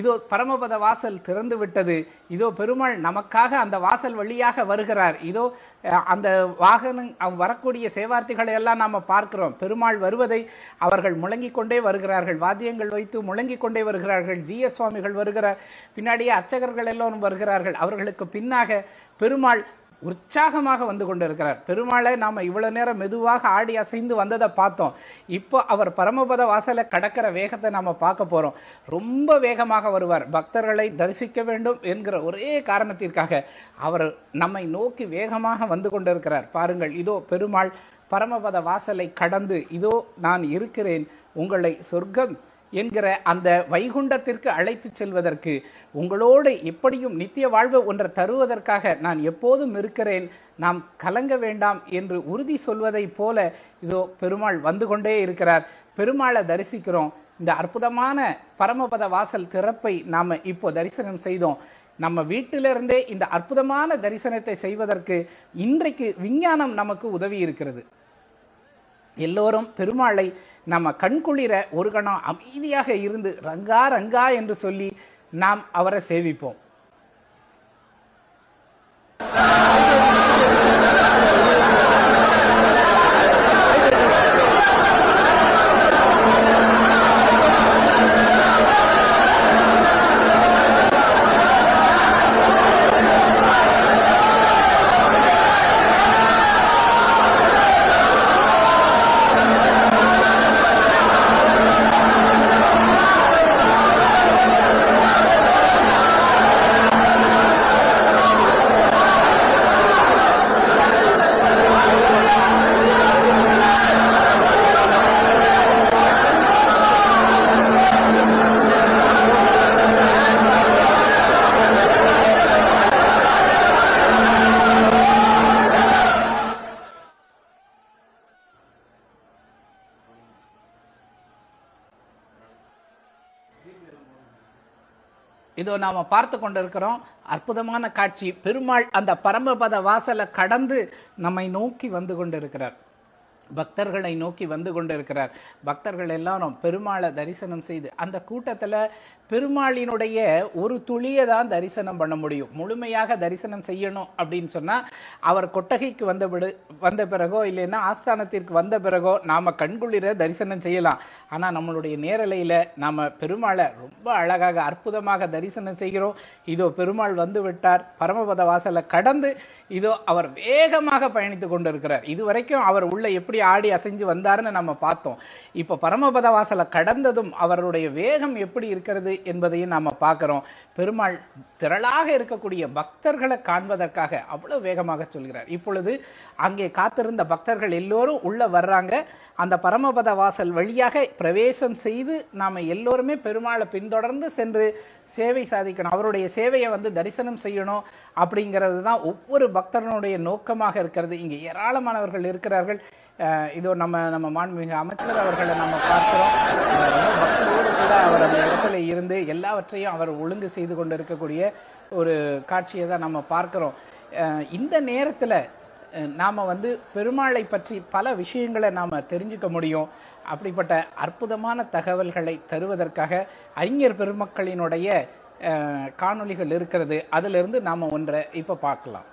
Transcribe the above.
இதோ பரமபத வாசல் திறந்து விட்டது. இதோ பெருமாள் நமக்காக அந்த வாசல் வழியாக வருகிறார். இதோ அந்த வாகனம் வரக்கூடிய சேவார்த்திகளை எல்லாம் நாம் பார்க்கிறோம். பெருமாள் வருவதை அவர்கள் முழங்கிக் கொண்டே வருகிறார்கள். வாத்தியங்கள் வைத்து முழங்கிக் கொண்டே வருகிறார்கள். ஜிஎஸ் சுவாமிகள் வருகிறார். பின்னாடியே அர்ச்சகர்கள் எல்லோரும் வருகிறார்கள். அவர்களுக்கு பின்னாக பெருமாள் உற்சாகமாக வந்து கொண்டிருக்கிறார். பெருமாளை நாம் இவ்வளோ நேரம் மெதுவாக ஆடி அசைந்து வந்ததை பார்த்தோம். இப்போ அவர் பரமபத வாசலை கடக்கிற வேகத்தை நாம் பார்க்க போகிறோம் ரொம்ப வேகமாக வருவார். பக்தர்களை தரிசிக்க வேண்டும் என்கிற ஒரே காரணத்திற்காக அவர் நம்மை நோக்கி வேகமாக வந்து கொண்டிருக்கிறார். பாருங்கள் இதோ பெருமாள் பரமபத வாசலை கடந்து இதோ நான் இருக்கிறேன். உங்களை சொர்க்கம் என்கிற அந்த வைகுண்டத்திற்கு அழைத்து செல்வதற்கு உங்களோடு எப்படியும் நித்திய வாழ்வு ஒன்றை தருவதற்காக நான் எப்போதும் இருக்கிறேன் நாம் கலங்க வேண்டாம் என்று உறுதி சொல்வதைப் போல இதோ பெருமாள் வந்து கொண்டே இருக்கிறார். பெருமாளை தரிசிக்கிறோம். இந்த அற்புதமான பரமபத வாசல் திறப்பை நாம் இப்போ தரிசனம் செய்தோம். நம்ம வீட்டிலிருந்தே இந்த அற்புதமான தரிசனத்தை செய்வதற்கு இன்றைக்கு விஞ்ஞானம் நமக்கு உதவி இருக்கிறது. எல்லோரும் பெருமாளை நம்ம கண்குளிர ஒரு கணம் அமைதியாக இருந்து ரங்கா ரங்கா என்று சொல்லி நாம் அவரை சேவிப்போம். இதோ நாம் பார்த்து கொண்டிருக்கிறோம். அற்புதமான காட்சி. பெருமாள் அந்த பரமபத வாசலை கடந்து நம்மை நோக்கி வந்து கொண்டிருக்கிறார். பக்தர்களை நோக்கி வந்து கொண்டிருக்கிறார். பக்தர்கள் எல்லாரும் பெருமாளை தரிசனம் செய்து அந்த கூட்டத்தில் பெருமாளினுடைய ஒரு துளியை தான் தரிசனம் பண்ண முடியும். முழுமையாக தரிசனம் செய்யணும் அப்படின்னு சொன்னால் அவர் கொட்டகைக்கு வந்த விடு வந்த பிறகோ இல்லைன்னா ஆஸ்தானத்திற்கு வந்த பிறகோ நாம கண்குளிர தரிசனம் செய்யலாம். ஆனால் நம்மளுடைய நேரலையில் நாம் பெருமாளை ரொம்ப அழகாக அற்புதமாக தரிசனம் செய்கிறோம். இதோ பெருமாள் வந்து விட்டார். பரமபத வாசலை கடந்து இதோ அவர் வேகமாக பயணித்து கொண்டிருக்கிறார். இதுவரைக்கும் அவர் உள்ள எப்படி ஆடி அசைஞ்சு வந்தாருன்னு நம்ம பார்த்தோம். இப்போ பரமபத வாசலை கடந்ததும் அவருடைய வேகம் எப்படி இருக்கிறது என்பதையும் நாம பார்க்குறோம். பெருமாள் திரளாக இருக்கக்கூடிய பக்தர்களை காண்பதற்காக அவ்வளோ வேகமாக சொல்கிறார். இப்பொழுது அங்கே காத்திருந்த பக்தர்கள் எல்லோரும் உள்ளே வர்றாங்க. அந்த பரமபத வாசல் வழியாக பிரவேசம் செய்து நாம எல்லோருமே பெருமாளை பின்தொடர்ந்து சென்று சேவை சாதிக்கணும் அவருடைய சேவையை வந்து தரிசனம் செய்யணும் அப்படிங்கிறது தான் ஒவ்வொரு பக்தர்களுடைய நோக்கமாக இருக்கிறது. இங்கே ஏராளமானவர்கள் இருக்கிறார்கள். இதோ நம்ம நம்ம மாண்புமிகு அமைச்சர் அவர்களை நம்ம பார்க்குறோம். பக்தரோடு கூட அவர் அந்த இடத்துல இருந்து எல்லாவற்றையும் அவர் ஒழுங்கு செய்து கொண்டு இருக்கக்கூடிய ஒரு காட்சியை தான் நம்ம பார்க்குறோம். இந்த நேரத்தில் நாம் வந்து பெருமாளை பற்றி பல விஷயங்களை நாம் தெரிஞ்சுக்க முடியும். அப்படிப்பட்ட அற்புதமான தகவல்களை தருவதற்காக அறிஞர் பெருமக்களினுடைய காணொளிகள் இருக்கிறது. அதிலிருந்து நாம் ஒன்றை இப்போ பார்க்கலாம்.